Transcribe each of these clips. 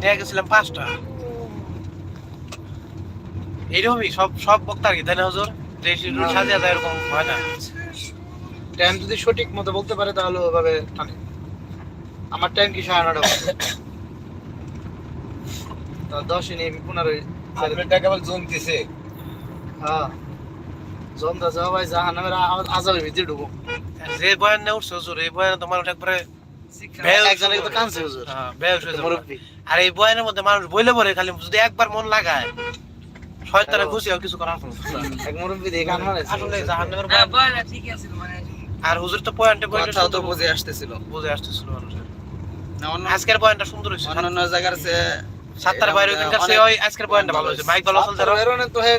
নিয়ে গেছিলাম পাঁচটা। এইরকমই সব সব বক্তার কি তাই না হুজুর? যে সাজিয়া যায় এরকম হয় না? টাইম যদি সঠিক মতো বলতে পারে তাহলে ওভাবে টানে। আমার টাইম কি সাড়ে নটা। তা দশই নেই সাড়ে আপনারটা কেবল জমতেছে। হ্যাঁ। যাওয়া ভাই জাহান নামের আজাবের ভিতরে ঢুকো যে বয়ান উঠছে হুজুর এই বয়ানে তো একবারে হ্যাঁ, আর এই বয়ানের মধ্যে মানুষ বইলে পড়ে খালি যদি একবার মন লাগায় শয়তানে খুশি হয় কিছু করার এক মুরব্বী দিয়ে গান মানে আসলে জাহান্নামের হ্যাঁ বয়ান বয়লা আছে মানে আর হুজুর তো পয়েন্টে পয়েন্টে তো বুঝে আসতেছিল। বুঝে আসতেছিল মানুষের। না আজকের পয়েন্টটা সুন্দর হয়েছে। অন্যান্য জায়গার সে সাতটার বাইরে ওই চেয়ে আজকের পয়েন্টটা ভালো হয়েছে। মাইক ভালো চলছে তো হে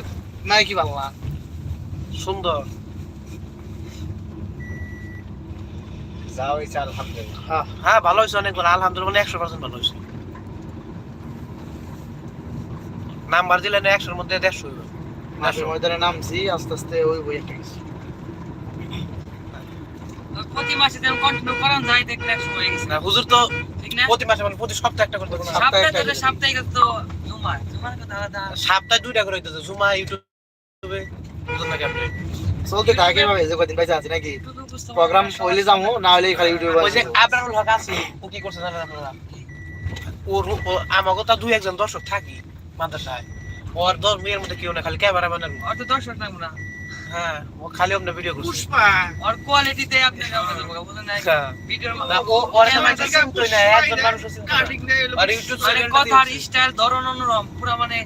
নাই কি ভালো সুন্দর। যাও হয়েছে আলহামদুলিল্লাহ। হ্যাঁ হ্যাঁ ভালো হয়েছে অনেক ভালো আলহামদুলিল্লাহ মানে একশো পার্সেন্ট ভালো হয়েছে। নাম্বার দিলে না একশোর মধ্যে দেড়শো হইব। ময়দানে নামছি আস্তে আস্তে ওই বই একটা কিছু প্রতি মাসে যেমন কন্টিনিউ করান যায় দেখলে এক সময় গেছে। না হুজুর তো প্রতি মাসে মানে প্রতি সপ্তাহে একটা করে সপ্তাহে সপ্তাহে তো জুমা জুমার কথা আলাদা। সপ্তাহে দুইটা করে দিতেছে জুমা ইউটিউবে বুঝুন নাকি আপনি চলতে থাকে ভাবে যে কদিন বাইচা আছে নাকি? প্রোগ্রাম। হইলে যাব না হলে খালি ইউটিউবে ওই যে আবরারুল হক আছে ও কি করছে জানেন আপনারা? ওর ও- আমাকে তো দুই একজন দর্শক থাকি মাদ্রাসায়। ওর দশ মেয়ের মধ্যে কেউ না খালি ক্যামেরা ম্যানের তো দর্শক থাকব না। হ্যাঁ ও খালি আপনার ভিডিও করছে। পুষ্পা ওর কোয়ালিটিতে আপনি আমরা না। ভিডিওর না, ও ওর মানুষ চিনতোই না একজন মানুষ চিনতো আর ইউটিউব মানে কথার স্টাইল ধরন অন্যরকম পুরো মানে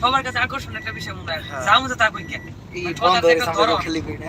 সবার কাছে আকর্ষণ একটা বিষয় মনে হয়। যাও তা কই কে? এই বন্ধ হয়ে থেকে সামনে ধরো। খেলি কই না।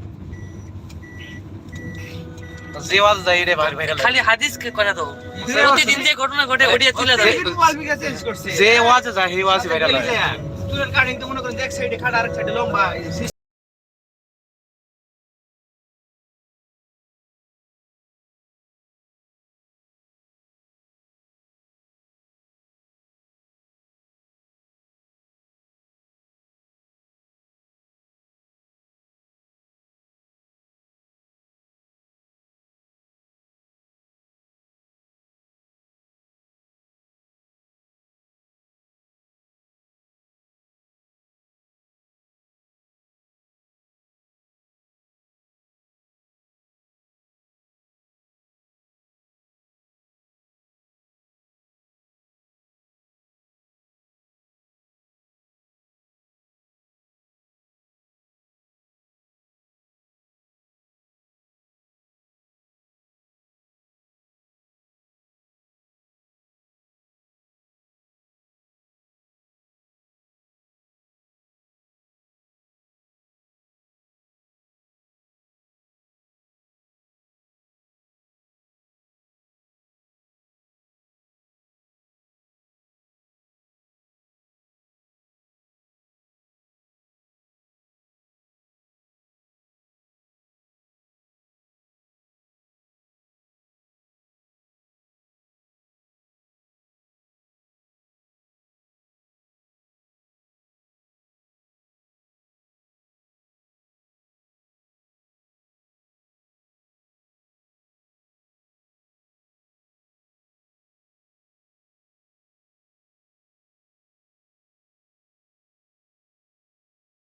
যে ওয়াজ যায় রে ভাই। ভাইরাল খালি হাদিস কে করে দাও। প্রতিদিন যে ঘটনা ঘটে ওডিয়া তুলে দাও জেওয়াজ করছে। ওয়াজ ভাইরাল হয়। চুলের কাটিং তো মনে করেন এক সাইডে খাড়া আরেক সাইডে লম্বা